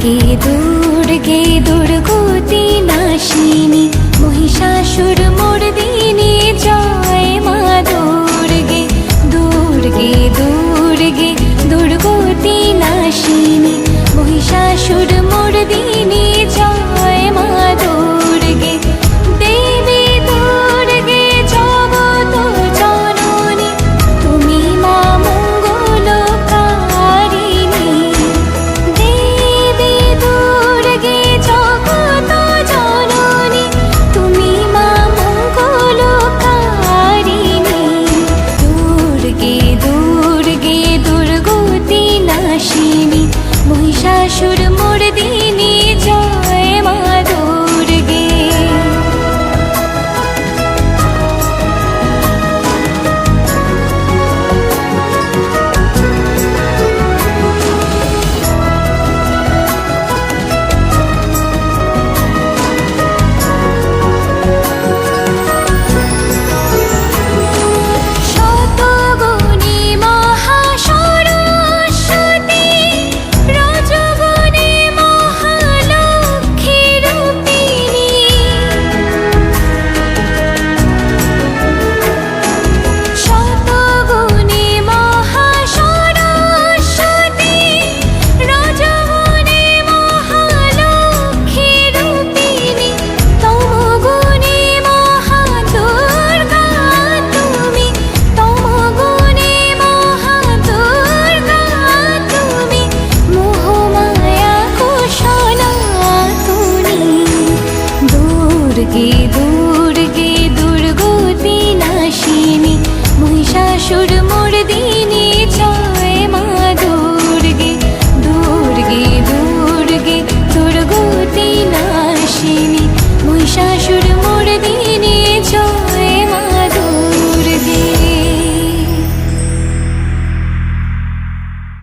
गे दूर गे दुर्गति नाशिनी महिषासुर मुर्दिनी जय मा दुर्गे दुर्गे दुर्गे दुर्गति नाशिनी महिषासुर দুর্গে দুর্গে দুর্গতি নাশিনী মহিষাসুর